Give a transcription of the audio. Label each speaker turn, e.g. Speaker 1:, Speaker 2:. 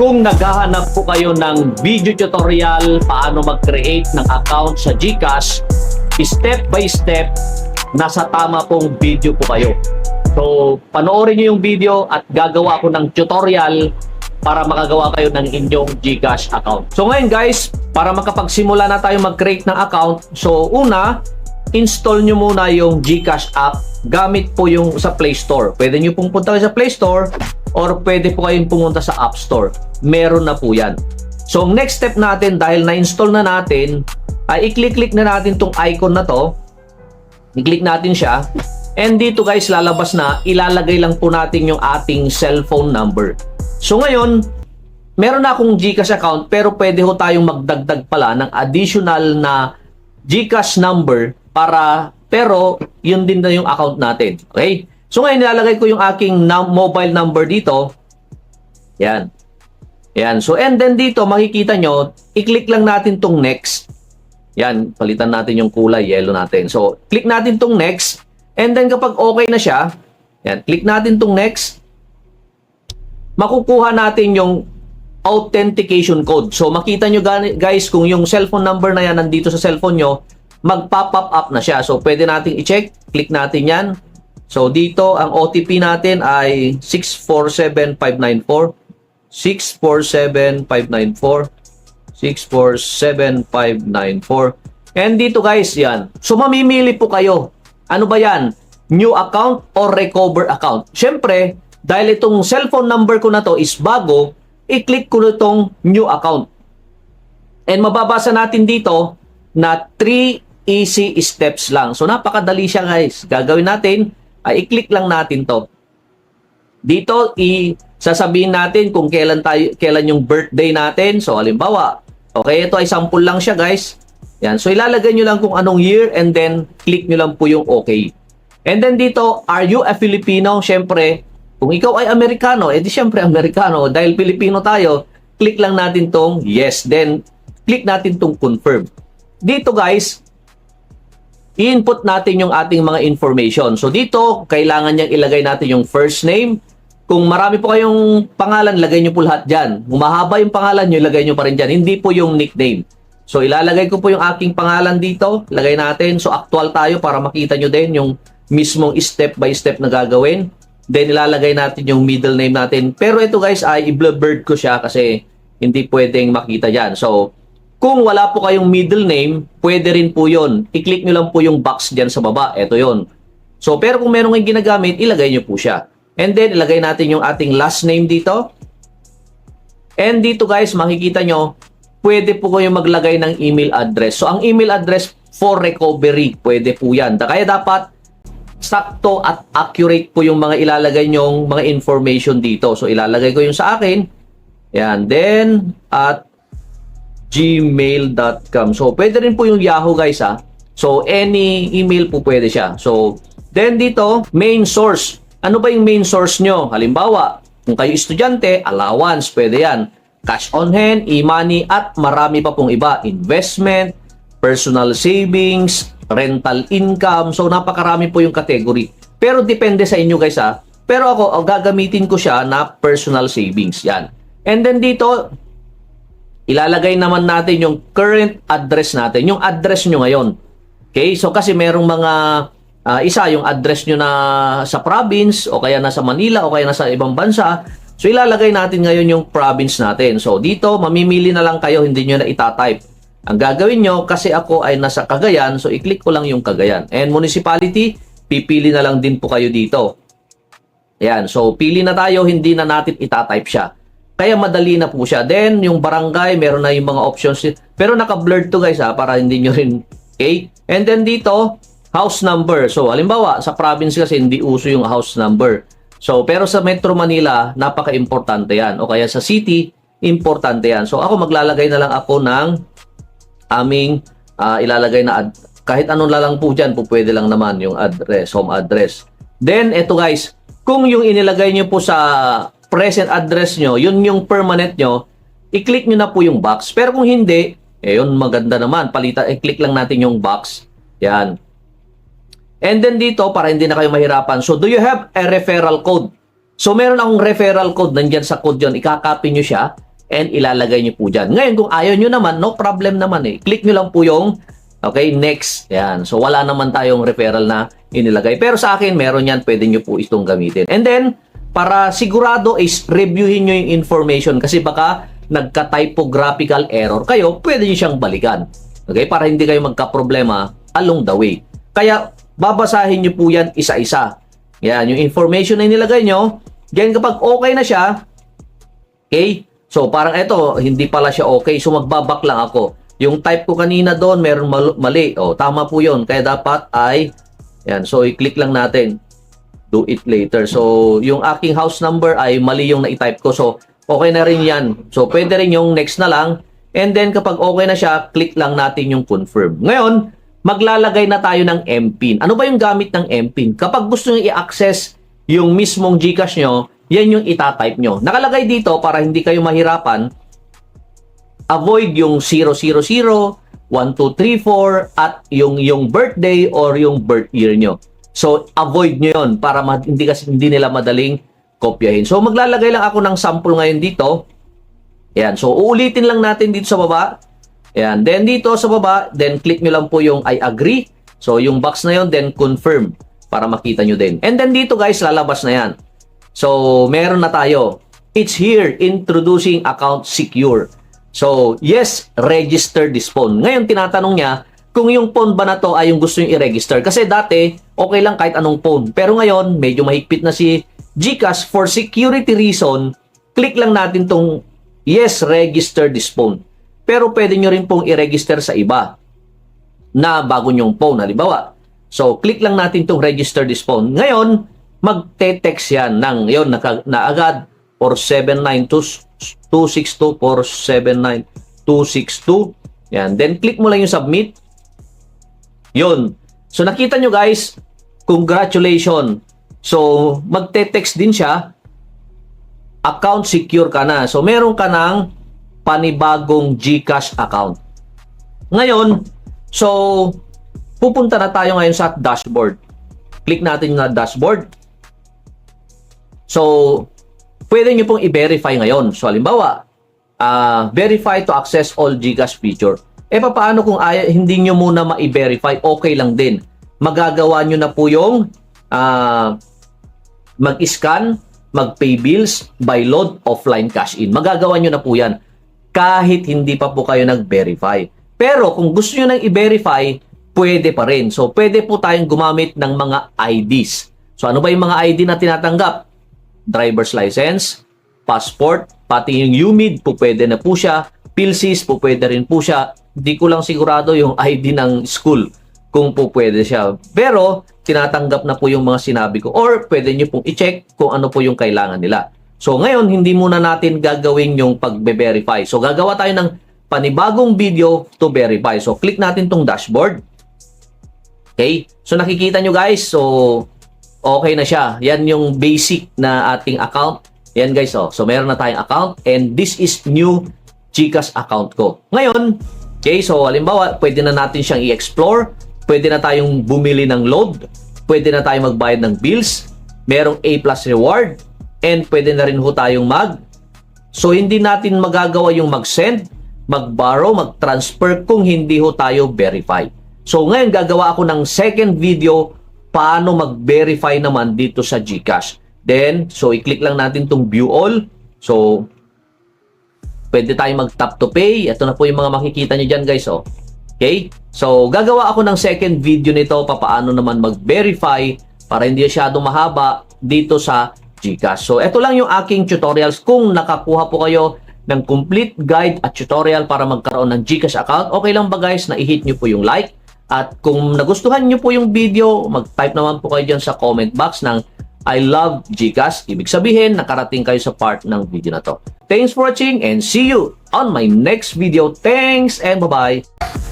Speaker 1: Kung naghahanap po kayo ng video tutorial paano mag-create ng account sa GCash, step by step, nasa tama pong video po kayo. So, panoorin nyo yung video at gagawa ko ng tutorial para makagawa kayo ng inyong GCash account. So ngayon guys, para makapagsimula na tayo mag-create ng account, so una, install nyo muna yung GCash app gamit po yung sa Play Store. Pwede nyo pong punta sa Play Store or pwede po kayong pumunta sa App Store. Meron na po yan. So ang next step natin dahil na-install na natin, ay i-click-click na natin tong icon na to. I-click natin siya. And dito guys, lalabas na, ilalagay lang po natin yung ating cellphone number. So ngayon, meron na akong GCash account pero pwede ho tayong magdagdag pala ng additional na GCash number para pero yun din na yung account natin. Okay? So ngayon nilalagay ko yung aking num- mobile number dito. Yan. Yan. So and then dito makikita nyo, i-click lang natin tong next. Yan, palitan natin yung kulay, yellow natin. So, click natin tong next. And then kapag okay na siya, yan, click natin tong next makukuha natin yung authentication code. So makita nyo guys kung yung cellphone number na yan nandito sa cellphone nyo, mag-pop up na siya. So pwede nating i-check, click natin yan. So dito ang OTP natin ay 647594 647594 647594 And dito guys, yan. So mamimili po kayo. Ano ba yan? New account or recover account? Siyempre, dahil itong cellphone number ko na to is bago, i-click ko na itong new account. And mababasa natin dito na 3 easy steps lang. So napakadali siya guys. Gagawin natin ay i-click lang natin to. Dito i sasabihin natin kung kailan tayo kailan yung birthday natin. So halimbawa, okay, ito ay sample lang siya guys. Yan. So ilalagay nyo lang kung anong year and then click nyo lang po yung okay. And then dito, are you a Filipino? Siyempre, kung ikaw ay Amerikano, edi siyempre Amerikano. Dahil Pilipino tayo, click lang natin tong yes. Then, click natin tong confirm. Dito guys, i-input natin yung ating mga information. So dito, kailangan niyang ilagay natin yung first name. Kung marami po kayong pangalan, lagay niyo po lahat dyan. Kung mahaba yung pangalan niyo, lagay niyo pa rin dyan. Hindi po yung nickname. So ilalagay ko po yung aking pangalan dito. Lagay natin. So actual tayo para makita nyo din yung mismong step by step na gagawin. Then ilalagay natin yung middle name natin. Pero ito guys ay i-blurred ko siya kasi hindi pwedeng makita dyan. So kung wala po kayong middle name, pwede rin po yon. I-click nyo lang po yung box dyan sa baba. Ito yon. So pero kung meron kayong ginagamit, ilagay nyo po siya. And then ilagay natin yung ating last name dito. And dito guys, makikita nyo, pwede po kayong maglagay ng email address. So, ang email address for recovery, pwede po yan. Kaya dapat sakto at accurate po yung mga ilalagay nyong mga information dito. So, ilalagay ko yung sa akin. Yan. Then, at gmail.com. So, pwede rin po yung Yahoo guys ha. So, any email po pwede siya. So, then dito, main source. Ano ba yung main source nyo? Halimbawa, kung kayo estudyante, allowance, pwede yan. Cash on hand, e-money, at marami pa pong iba. Investment, personal savings, rental income. So, napakarami po yung category. Pero depende sa inyo guys ha. Pero ako, gagamitin ko siya na personal savings. Yan. And then dito, ilalagay naman natin yung current address natin. Yung address nyo ngayon. Okay? So, kasi merong mga ah, isa, yung address nyo na sa province o kaya nasa Manila o kaya nasa ibang bansa. So, ilalagay natin ngayon yung province natin. So, dito, mamimili na lang kayo, hindi nyo na itatype. Ang gagawin nyo, kasi ako ay nasa Cagayan, so i-click ko lang yung Cagayan. And municipality, pipili na lang din po kayo dito. Ayan, so pili na tayo, hindi na natin itatype siya. Kaya madali na po siya. Then, yung barangay, meron na yung mga options. Pero naka-blurred to guys ha, para hindi nyo rin, okay? And then dito, house number. So, halimbawa, sa province kasi hindi uso yung house number. So, pero sa Metro Manila, napaka-importante yan. O kaya sa city, importante yan. So, ako maglalagay na lang ako ng aming ah, ilalagay na ad- kahit anong lalang po dyan, po pwede lang naman yung address, home address. Then, eto guys, kung yung inilagay nyo po sa present address nyo, yun yung permanent nyo, i-click nyo na po yung box. Pero kung hindi, eh yun maganda naman. Palitan, i-click lang natin yung box. Yan. And then dito, para hindi na kayo mahirapan. So, do you have a referral code? So, meron akong referral code. Nandyan sa code yun. Ikakopy nyo siya. and ilalagay nyo po dyan. Ngayon, kung ayaw nyo naman, no problem naman eh. Click nyo lang po yung Okay, next. Yan. So, wala naman tayong referral na inilagay. Pero sa akin, meron yan. Pwede nyo po itong gamitin. And then, para sigurado is reviewin nyo yung information kasi baka nagka-typographical error kayo, pwede nyo siyang balikan. Okay? Para hindi kayo magka-problema along the way. Kaya, babasahin nyo po yan isa-isa. Yan, yung information na inilagay nyo. Yan, kapag okay na siya, okay, so parang ito, hindi pala siya okay, so magbabak lang ako. Yung type ko kanina doon, meron mal- mali. O, tama po yon Kaya dapat ay, yan, so i-click lang natin. Do it later. So, yung aking house number ay mali yung na-type ko. So, okay na rin yan. So, pwede rin yung next na lang. And then, kapag okay na siya, click lang natin yung confirm. Ngayon, maglalagay na tayo ng MPIN. Ano ba yung gamit ng MPIN? Kapag gusto nyo i-access yung mismong GCash nyo, yan yung itatype nyo. Nakalagay dito para hindi kayo mahirapan, avoid yung 000, 1234 at yung yung birthday or yung birth year nyo. So avoid nyo yun para hindi kasi hindi nila madaling kopyahin. So maglalagay lang ako ng sample ngayon dito. Ayan. So uulitin lang natin dito sa baba. Ayan. Then dito sa baba, then click nyo lang po yung I agree. So yung box na yun, then confirm para makita nyo din. And then dito guys, lalabas na yan. So meron na tayo. It's here, introducing account secure. So, yes, register this phone. Ngayon, tinatanong niya kung yung phone ba na to ay yung gusto yung i-register. Kasi dati, okay lang kahit anong phone. Pero ngayon, medyo mahigpit na si GCash. For security reason, click lang natin tong yes, register this phone. Pero pwede nyo rin pong i-register sa iba na bago nyong phone. Halimbawa, so click lang natin tong register this phone. Ngayon, magte-text yan ng, yun, na, na agad or 792 262-479-262. Yan. Then, click mo lang yung submit. Yun. So, nakita nyo guys, congratulations. So, magte-text din siya. Account secure ka na. So, meron ka ng panibagong GCash account. Ngayon, so, pupunta na tayo ngayon sa dashboard. Click natin na dashboard. So, pwede nyo pong i-verify ngayon. So, halimbawa, uh, verify to access all GCash feature. E paano kung ay, hindi nyo muna ma-verify, okay lang din. Magagawa nyo na po yung uh, mag-scan, mag-pay bills, by load, offline cash in. Magagawa nyo na po yan kahit hindi pa po kayo nag-verify. Pero kung gusto nyo nang i-verify, pwede pa rin. So, pwede po tayong gumamit ng mga IDs. So, ano ba yung mga ID na tinatanggap? driver's license, passport, pati yung UMID po pwede na po siya, PhilSys po pwede rin po siya. Hindi ko lang sigurado yung ID ng school kung po siya. Pero tinatanggap na po yung mga sinabi ko or pwede nyo pong i-check kung ano po yung kailangan nila. So ngayon, hindi muna natin gagawin yung pagbe-verify. So gagawa tayo ng panibagong video to verify. So click natin tong dashboard. Okay? So nakikita nyo guys, so okay na siya. Yan yung basic na ating account. Yan guys, oh. So meron na tayong account and this is new Gcash account ko. Ngayon, okay, so halimbawa, pwede na natin siyang i-explore. Pwede na tayong bumili ng load. Pwede na tayong magbayad ng bills. Merong A plus reward. And pwede na rin ho tayong mag. So hindi natin magagawa yung mag-send, mag-borrow, mag-transfer kung hindi ho tayo verify. So ngayon gagawa ako ng second video paano mag-verify naman dito sa GCash. Then, so i-click lang natin tong view all. So, pwede tayo mag-tap to pay. Ito na po yung mga makikita nyo dyan guys. Oh. Okay? So, gagawa ako ng second video nito paano naman mag-verify para hindi masyadong mahaba dito sa GCash. So, ito lang yung aking tutorials. Kung nakakuha po kayo ng complete guide at tutorial para magkaroon ng GCash account, okay lang ba guys na i-hit nyo po yung like at kung nagustuhan nyo po yung video, mag-type naman po kayo dyan sa comment box ng I love Gcash. Ibig sabihin, nakarating kayo sa part ng video na to. Thanks for watching and see you on my next video. Thanks and bye-bye!